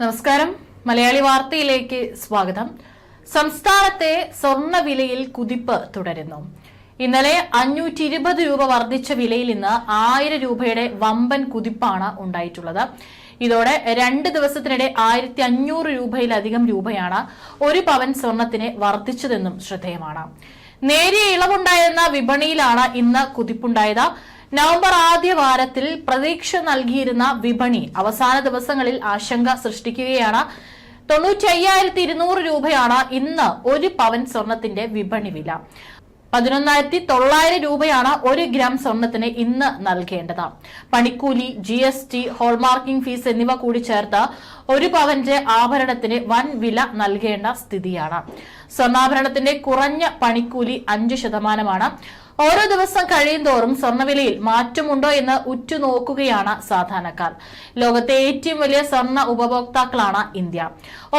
നമസ്കാരം. മലയാളി വാർത്തയിലേക്ക് സ്വാഗതം. സംസ്ഥാനത്തെ സ്വർണ വിലയിൽ കുതിപ്പ് തുടരുന്നു. ഇന്നലെ അഞ്ഞൂറ്റി ഇരുപത് രൂപ വർദ്ധിച്ച വിലയിൽ ഇന്ന് ആയിരം രൂപയുടെ വമ്പൻ കുതിപ്പാണ് ഉണ്ടായിട്ടുള്ളത്. ഇതോടെ രണ്ട് ദിവസത്തിനിടെ ആയിരത്തി അഞ്ഞൂറ് രൂപയിലധികം രൂപയാണ് ഒരു പവൻ സ്വർണത്തിന് വർദ്ധിച്ചതെന്നും ശ്രദ്ധേയമാണ്. നേരിയ ഇളവുണ്ടായിരുന്ന വിപണിയിലാണ് ഇന്ന് കുതിപ്പുണ്ടായത്. നവംബർ ആദ്യ വാരത്തിൽ പ്രതീക്ഷ നൽകിയിരുന്ന വിപണി അവസാന ദിവസങ്ങളിൽ ആശങ്ക സൃഷ്ടിക്കുകയാണ്. തൊണ്ണൂറ്റി അയ്യായിരത്തി ഇരുന്നൂറ് രൂപയാണ് ഇന്ന് ഒരു പവൻ സ്വർണത്തിന്റെ വിപണി വില. പതിനൊന്നായിരത്തി തൊള്ളായിരം രൂപയാണ് ഒരു ഗ്രാം സ്വർണത്തിന് ഇന്ന് നൽകേണ്ടത്. പണിക്കൂലി G S T hallmarking fees എന്നിവ കൂടി ചേർത്ത് ഒരു പവന്റെ ആഭരണത്തിന് വൻ വില നൽകേണ്ട സ്ഥിതിയാണ്. സ്വർണാഭരണത്തിന്റെ കുറഞ്ഞ പണിക്കൂലി അഞ്ച് ശതമാനമാണ്. ഓരോ ദിവസം കഴിയുന്തോറും സ്വർണവിലയിൽ മാറ്റമുണ്ടോ എന്ന് ഉറ്റുനോക്കുകയാണ് സാധാരണക്കാർ. ലോകത്തെ ഏറ്റവും വലിയ സ്വർണ ഉപഭോക്താക്കളാണ് ഇന്ത്യ.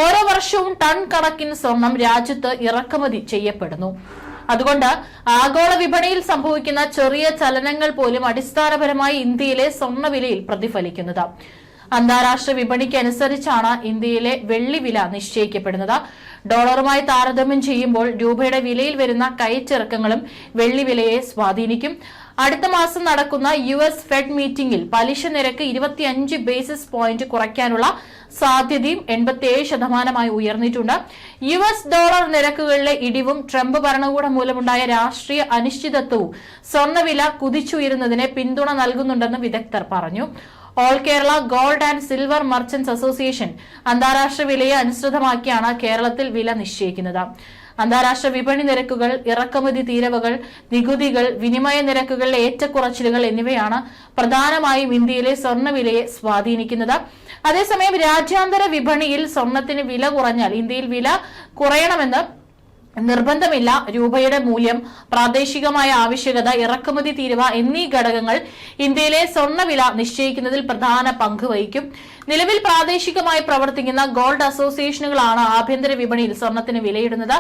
ഓരോ വർഷവും ടൺ കണക്കിന് സ്വർണം രാജ്യത്ത് ഇറക്കുമതി ചെയ്യപ്പെടുന്നു. അതുകൊണ്ട് ആഗോള വിപണിയിൽ സംഭവിക്കുന്ന ചെറിയ ചലനങ്ങൾ പോലും അടിസ്ഥാനപരമായി ഇന്ത്യയിലെ സ്വർണവിലയിൽ പ്രതിഫലിക്കുന്നത്. അന്താരാഷ്ട്ര വിപണിക്കനുസരിച്ചാണ് ഇന്ത്യയിലെ വെള്ളി വില നിശ്ചയിക്കപ്പെടുന്നത്. ഡോളറുമായി താരതമ്യം ചെയ്യുമ്പോൾ രൂപയുടെ വിലയിൽ വരുന്ന കയറ്റിറക്കങ്ങളും വെള്ളി വിലയെ സ്വാധീനിക്കും. അടുത്ത മാസം നടക്കുന്ന യു എസ് ഫെഡ് മീറ്റിംഗിൽ പലിശ നിരക്ക് ഇരുപത്തിയഞ്ച് ബേസിസ് പോയിന്റ് കുറയ്ക്കാനുള്ള സാധ്യതയും എൺപത്തിയേഴ് ശതമാനമായി ഉയർന്നിട്ടുണ്ട്. യു എസ് ഡോളർ നിരക്കുകളിലെ ഇടിവും ട്രംപ് ഭരണകൂടം മൂലമുണ്ടായ രാഷ്ട്രീയ അനിശ്ചിതത്വവും സ്വർണവില കുതിച്ചുയരുന്നതിന് പിന്തുണ നൽകുന്നുണ്ടെന്ന് വിദഗ്ധർ പറഞ്ഞു. All Kerala gold and silver merchants association അന്താരാഷ്ട്ര വിലയെ അനുസൃതമാക്കിയാണ് കേരളത്തിൽ വില നിശ്ചയിക്കുന്നത്. അന്താരാഷ്ട്ര വിപണി നിരക്കുകൾ ഇറക്കുമതി തീരവകൾ നികുതികൾ വിനിമയ നിരക്കുകളിലെ ഏറ്റക്കുറച്ചിലുകൾ എന്നിവയാണ് പ്രധാനമായും ഇന്ത്യയിലെ സ്വർണവിലയെ സ്വാധീനിക്കുന്നത്. അതേസമയം രാജ്യാന്തര വിപണിയിൽ സ്വർണത്തിന് വില കുറഞ്ഞാൽ ഇന്ത്യയിൽ വില കുറയണമെന്ന് നിർബന്ധമില്ല രൂപയുടെ മൂല്യം പ്രാദേശികമായ ആവശ്യകത ഇറക്കുമതി തീരുവ എന്നീ ഘടകങ്ങൾ ഇന്ത്യയിലെ സ്വർണവില നിശ്ചയിക്കുന്നതിൽ പ്രധാന പങ്ക് വഹിക്കും. നിലവിൽ പ്രാദേശികമായി പ്രവർത്തിക്കുന്ന ഗോൾഡ് അസോസിയേഷനുകളാണ് ആഭ്യന്തര വിപണിയിൽ സ്വർണത്തിന് വിലയിടുന്നത്.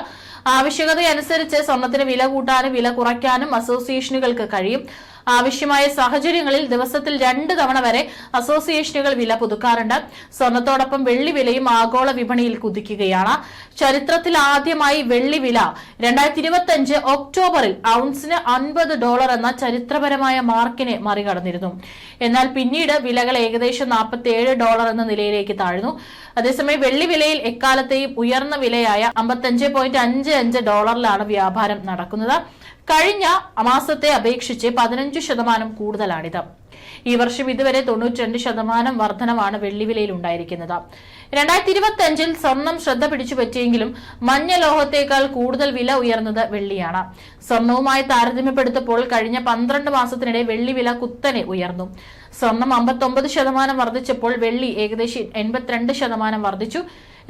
ആവശ്യകതയനുസരിച്ച് സ്വർണത്തിന് വില കൂട്ടാനും വില കുറയ്ക്കാനും അസോസിയേഷനുകൾക്ക് കഴിയും. ആവശ്യമായ സാഹചര്യങ്ങളിൽ ദിവസത്തിൽ രണ്ട് തവണ വരെ അസോസിയേഷനുകൾ വില പുതുക്കാറുണ്ട്. സ്വർണത്തോടൊപ്പം വെള്ളി വിലയും ആഗോള വിപണിയിൽ കുതിക്കുകയാണ്. ചരിത്രത്തിൽ ആദ്യമായി വെള്ളി വില രണ്ടായിരത്തി ഇരുപത്തി ഒക്ടോബറിൽ ഔൺസിന് അൻപത് ഡോളർ എന്ന ചരിത്രപരമായ മാർക്കിനെ മറികടന്നിരുന്നു. എന്നാൽ പിന്നീട് വിലകൾ ഏകദേശം നാൽപ്പത്തിയേഴ് ഡോളർ എന്ന നിലയിലേക്ക് താഴ്ന്നു. അതേസമയം വെള്ളി വിലയിൽ എക്കാലത്തെയും ഉയർന്ന വിലയായ അമ്പത്തഞ്ച് പോയിന്റ് അഞ്ച് അഞ്ച് ഡോളറിലാണ് വ്യാപാരം നടക്കുന്നത്. കഴിഞ്ഞ മാസത്തെ അപേക്ഷിച്ച് പതിനഞ്ച് ശതമാനം കൂടുതലാണിത്. ഈ വർഷം ഇതുവരെ തൊണ്ണൂറ്റിരണ്ട് ശതമാനം വർധനമാണ് വെള്ളിവിലയിൽ ഉണ്ടായിരിക്കുന്നത്. രണ്ടായിരത്തി ഇരുപത്തി അഞ്ചിൽ സ്വർണം ശ്രദ്ധ പിടിച്ചു പറ്റിയെങ്കിലും മഞ്ഞ ലോഹത്തേക്കാൾ കൂടുതൽ വില ഉയർന്നത് വെള്ളിയാണ്. സ്വർണവുമായി താരതമ്യപ്പെടുത്തപ്പോൾ കഴിഞ്ഞ പന്ത്രണ്ട് മാസത്തിനിടെ വെള്ളി വില കുത്തനെ ഉയർന്നു. സ്വർണം അമ്പത്തൊമ്പത് ശതമാനം വർദ്ധിച്ചപ്പോൾ വെള്ളി ഏകദേശം എൺപത്തിരണ്ട് ശതമാനം വർദ്ധിച്ചു.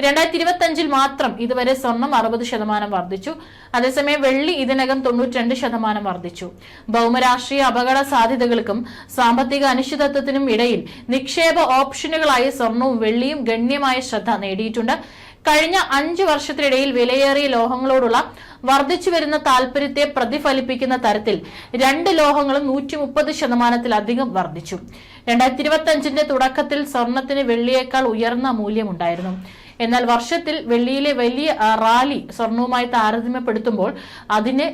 രണ്ടായിരത്തി ഇരുപത്തി അഞ്ചിൽ മാത്രം ഇതുവരെ സ്വർണം അറുപത് ശതമാനം വർദ്ധിച്ചു. അതേസമയം വെള്ളി ഇതിനകം തൊണ്ണൂറ്റിരണ്ട് ശതമാനം വർദ്ധിച്ചു. ഭൗമരാഷ്ട്രീയ അപകട സാധ്യതകൾക്കും സാമ്പത്തിക അനിശ്ചിതത്വത്തിനും ഇടയിൽ നിക്ഷേപ ഓപ്ഷനുകളായി സ്വർണവും വെള്ളിയും ഗണ്യമായ ശ്രദ്ധ നേടിയിട്ടുണ്ട്. കഴിഞ്ഞ അഞ്ചു വർഷത്തിനിടയിൽ വിലയേറിയ ലോഹങ്ങളോടുള്ള വർദ്ധിച്ചു വരുന്ന താൽപര്യത്തെ പ്രതിഫലിപ്പിക്കുന്ന തരത്തിൽ രണ്ട് ലോഹങ്ങളും നൂറ്റി മുപ്പത് ശതമാനത്തിലധികം വർദ്ധിച്ചു. രണ്ടായിരത്തി ഇരുപത്തി തുടക്കത്തിൽ സ്വർണത്തിന് വെള്ളിയേക്കാൾ ഉയർന്ന മൂല്യമുണ്ടായിരുന്നു. എന്നാൽ വർഷത്തിൽ വെള്ളിയിലെ വലിയ റാലി സ്വർണവുമായി താരതമ്യപ്പെടുത്തുമ്പോൾ അതിന്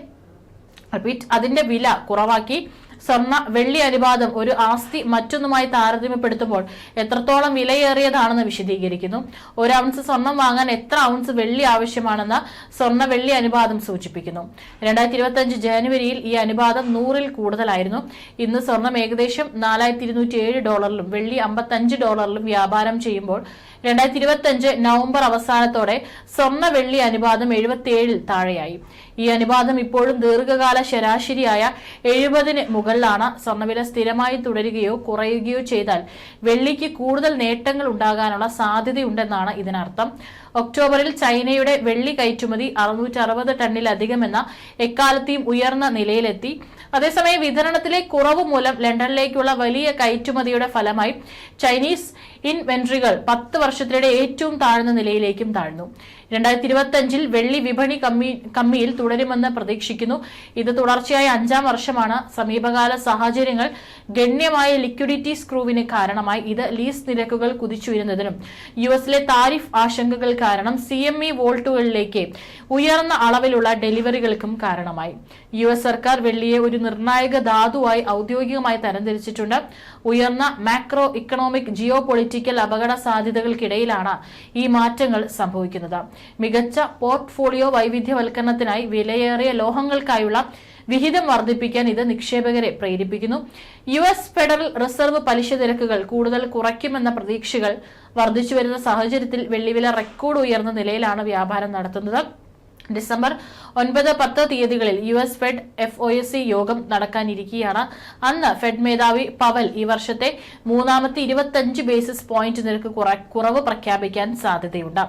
അതിന്റെ വില കുറവാക്കി സ്വർണ വെള്ളി അനുപാതം ഒരു ആസ്തി മറ്റൊന്നുമായി താരതമ്യപ്പെടുത്തുമ്പോൾ എത്രത്തോളം വിലയേറിയതാണെന്ന് വിശദീകരിക്കുന്നു. ഒരു ഔൺസ് സ്വർണം വാങ്ങാൻ എത്ര ഔൺസ് വെള്ളി ആവശ്യമാണെന്ന് സ്വർണ വെള്ളി അനുപാതം സൂചിപ്പിക്കുന്നു. രണ്ടായിരത്തി ഇരുപത്തി അഞ്ച് ജനുവരിയിൽ ഈ അനുപാതം നൂറിൽ കൂടുതലായിരുന്നു. ഇന്ന് സ്വർണം ഏകദേശം നാലായിരത്തി ഇരുന്നൂറ്റി ഏഴ് ഡോളറിലും വെള്ളി അമ്പത്തഞ്ച് ഡോളറിലും വ്യാപാരം ചെയ്യുമ്പോൾ രണ്ടായിരത്തി ഇരുപത്തി അഞ്ച് നവംബർ അവസാനത്തോടെ സ്വർണ വെള്ളി അനുപാതം എഴുപത്തിയേഴിൽ താഴെയായി. ഈ അനുപാതം ഇപ്പോഴും ദീർഘകാല ശരാശരിയായ എഴുപതിന് മുകളിലാണ്. സ്വർണവില സ്ഥിരമായി തുടരുകയോ കുറയുകയോ ചെയ്താൽ വെള്ളിക്ക് കൂടുതൽ നേട്ടങ്ങൾ ഉണ്ടാകാനുള്ള സാധ്യതയുണ്ടെന്നാണ് ഇതിനർത്ഥം. ഒക്ടോബറിൽ ചൈനയുടെ വെള്ളി കയറ്റുമതി അറുന്നൂറ്റി അറുപത് ടണ്ണിലധികമെന്ന എക്കാലത്തെയും ഉയർന്ന നിലയിലെത്തി. അതേസമയം വിതരണത്തിലെ കുറവ് മൂലം ലണ്ടനിലേക്കുള്ള വലിയ കയറ്റുമതിയുടെ ഫലമായി ചൈനീസ് ഇൻവെന്ററികൾ പത്ത് വർഷത്തിനിടെ ഏറ്റവും താഴ്ന്ന നിലയിലേക്കും താഴ്ന്നു. രണ്ടായിരത്തി ഇരുപത്തി അഞ്ചിൽ വെള്ളി വിപണി കമ്മി കമ്മിയിൽ തുടരുമെന്ന് പ്രതീക്ഷിക്കുന്നു. ഇത് തുടർച്ചയായ അഞ്ചാം വർഷമാണ്. സമീപകാല സാഹചര്യങ്ങൾ ഗണ്യമായ ലിക്വിഡിറ്റി സ്ക്രൂവിന് കാരണമായി. ഇത് ലീസ് നിരക്കുകൾ കുതിച്ചുയരുന്നതിനും യു എസിലെ താരിഫ് ആശങ്കകൾ കാരണം സി എം ഇ വോൾട്ടുകളിലേക്ക് ഉയർന്ന അളവിലുള്ള ഡെലിവറികൾക്കും കാരണമായി. യു എസ് സർക്കാർ വെള്ളിയെ ഒരു നിർണായക ധാതുവായി ഔദ്യോഗികമായി തരംതിരിച്ചിട്ടുണ്ട്. ഉയർന്ന മാക്രോ ഇക്കണോമിക് ജിയോ പൊളിറ്റിക്കൽ അപകട സാധ്യതകൾക്കിടയിലാണ് ഈ മാറ്റങ്ങൾ സംഭവിക്കുന്നത്. മികച്ച പോർട്ട്ഫോളിയോ വൈവിധ്യവൽക്കരണത്തിനായി വിലയേറിയ ലോഹങ്ങൾക്കായുള്ള വിഹിതം വർദ്ധിപ്പിക്കാൻ ഇത് നിക്ഷേപകരെ പ്രേരിപ്പിക്കുന്നു. യു എസ് ഫെഡറൽ റിസർവ് പലിശ നിരക്കുകൾ കൂടുതൽ കുറയ്ക്കുമെന്ന പ്രതീക്ഷകൾ വർദ്ധിച്ചു വരുന്ന സാഹചര്യത്തിൽ വെള്ളിവില റെക്കോർഡ് ഉയർന്ന നിലയിലാണ് വ്യാപാരം നടത്തുന്നത്. ഡിസംബർ ഒൻപത് പത്ത് തീയതികളിൽ U S Fed F O S C യോഗം നടക്കാനിരിക്കുകയാണ് അന്ന് ഫെഡ് മേധാവി പവൽ ഈ വർഷത്തെ മൂന്നാമത്തെ ഇരുപത്തിയഞ്ച് ബേസിസ് പോയിന്റ് നിരക്ക് കുറവ് പ്രഖ്യാപിക്കാൻ സാധ്യതയുണ്ട്.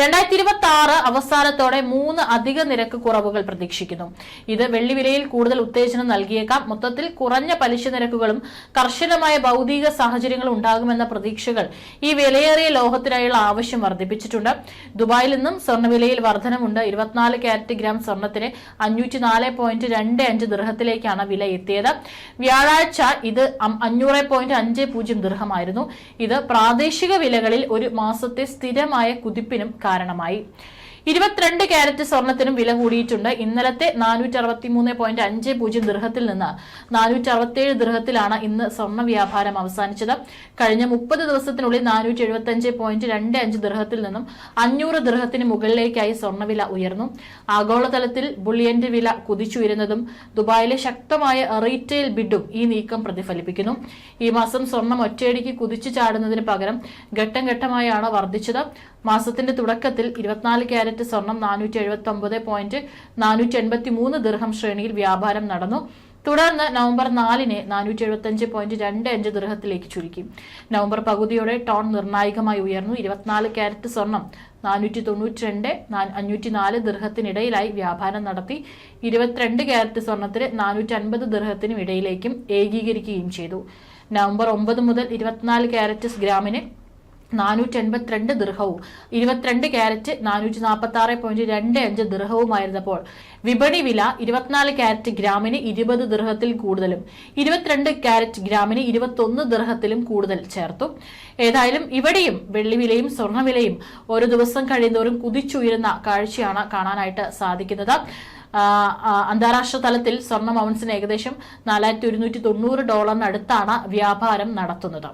രണ്ടായിരത്തി ഇരുപത്തി ആറ് അവസാനത്തോടെ മൂന്ന് അധിക നിരക്ക് കുറവുകൾ പ്രതീക്ഷിക്കുന്നു. ഇത് വെള്ളിവിലയിൽ കൂടുതൽ ഉത്തേജനം നൽകിയേക്കാം. മൊത്തത്തിൽ കുറഞ്ഞ പലിശ നിരക്കുകളും കർശനമായ ഭൗതിക സാഹചര്യങ്ങളും ഉണ്ടാകുമെന്ന പ്രതീക്ഷകൾ ഈ വിലയേറിയ ലോഹത്തിനായുള്ള ആവശ്യം വർദ്ധിപ്പിച്ചിട്ടുണ്ട്. ദുബായിൽ നിന്നും സ്വർണവിലയിൽ വർധനമുണ്ട്. ഇരുപത്തിനാല് ക്യാരറ്റ് ഗ്രാം സ്വർണത്തിന് അഞ്ഞൂറ്റി നാല് പോയിന്റ് രണ്ട് അഞ്ച് ദൃഹത്തിലേക്കാണ് വില എത്തിയത്. വ്യാഴാഴ്ച ഇത് അഞ്ഞൂറ് പോയിന്റ് അഞ്ച് പൂജ്യം ദൃഹമായിരുന്നു. ഇത് പ്രാദേശിക വിലകളിൽ ഒരു മാസത്തെ സ്ഥിരമായ കുതിപ്പിനും കാരണമായി. ഇരുപത്തിരണ്ട് ക്യാരറ്റ് സ്വർണത്തിനും വില കൂടിയിട്ടുണ്ട്. ഇന്നലത്തെ നാനൂറ്റി അറുപത്തി മൂന്ന് പോയിന്റ് അഞ്ച് പൂജ്യം ദൃഹത്തിൽ നിന്ന് നാനൂറ്റി അറുപത്തിയേഴ് ദൃഹത്തിലാണ് ഇന്ന് സ്വർണ വ്യാപാരം അവസാനിച്ചത്. കഴിഞ്ഞ മുപ്പത് ദിവസത്തിനുള്ളിൽ നാനൂറ്റി എഴുപത്തി അഞ്ച് പോയിന്റ് രണ്ട് അഞ്ച് ദൃഹത്തിൽ നിന്നും അഞ്ഞൂറ് ദൃഹത്തിന് മുകളിലേക്കായി സ്വർണവില ഉയർന്നു. ആഗോളതലത്തിൽ ബുള്ളിയന്റെ വില കുതിച്ചുയരുന്നതും ദുബായിലെ ശക്തമായ റീറ്റെയിൽ ബിഡും ഈ നീക്കം പ്രതിഫലിപ്പിക്കുന്നു. ഈ മാസം സ്വർണം ഒറ്റയടിക്ക് കുതിച്ചു ചാടുന്നതിന് പകരം ഘട്ടം ഘട്ടമായാണ് വർദ്ധിച്ചത്. മാസത്തിന്റെ തുടക്കത്തിൽ ഇരുപത്തിനാല് ക്യാരറ്റ് സ്വർണം നാനൂറ്റി എഴുപത്തി ഒമ്പത് പോയിന്റ് നാനൂറ്റി എൺപത്തി മൂന്ന് ദീർഘം ശ്രേണിയിൽ വ്യാപാരം നടന്നു. തുടർന്ന് നവംബർ നാലിന് നാനൂറ്റി എഴുപത്തി അഞ്ച് പോയിന്റ് രണ്ട് അഞ്ച് ദൃഹത്തിലേക്ക് ചുരുക്കി. നവംബർ പകുതിയോടെ ടോൺ നിർണായകമായി ഉയർന്നു. ഇരുപത്തിനാല് ക്യാരറ്റ് സ്വർണം നാനൂറ്റി തൊണ്ണൂറ്റി രണ്ട് അഞ്ഞൂറ്റി നാല് ദീർഘത്തിനിടയിലായി വ്യാപാരം നടത്തി. ഇരുപത്തിരണ്ട് ക്യാരറ്റ് സ്വർണത്തിന് നാനൂറ്റി അൻപത് ദീർഘത്തിനും ഇടയിലേക്കും ഏകീകരിക്കുകയും ചെയ്തു. നവംബർ ഒമ്പത് മുതൽ ഇരുപത്തിനാല് ക്യാരറ്റ് ഗ്രാമിന് നാനൂറ്റി എൺപത്തിരണ്ട് ദൃഹവും ഇരുപത്തിരണ്ട് ക്യാരറ്റ് നാനൂറ്റി നാൽപ്പത്തി ആറ് പോയിന്റ് രണ്ട് അഞ്ച് ദൃഹവുമായിരുന്നപ്പോൾ വിപണി വില ഇരുപത്തിനാല് ക്യാരറ്റ് ഗ്രാമിന് ഇരുപത് ദൃഹത്തിൽ കൂടുതലും ഇരുപത്തിരണ്ട് ക്യാരറ്റ് ഗ്രാമിന് ഇരുപത്തൊന്ന് ദൃഹത്തിലും കൂടുതൽ ചേർത്തു. ഏതായാലും ഇവിടെയും വെള്ളിവിലയും സ്വർണവിലയും ഒരു ദിവസം കഴിയുന്നവരും കുതിച്ചുയരുന്ന കാഴ്ചയാണ് കാണാനായിട്ട് സാധിക്കുന്നത്. അന്താരാഷ്ട്ര തലത്തിൽ സ്വർണ ഔൺസിന് ഏകദേശം നാലായിരത്തി ഒരുന്നൂറ്റി തൊണ്ണൂറ് ഡോളറിനടുത്താണ് വ്യാപാരം നടത്തുന്നത്.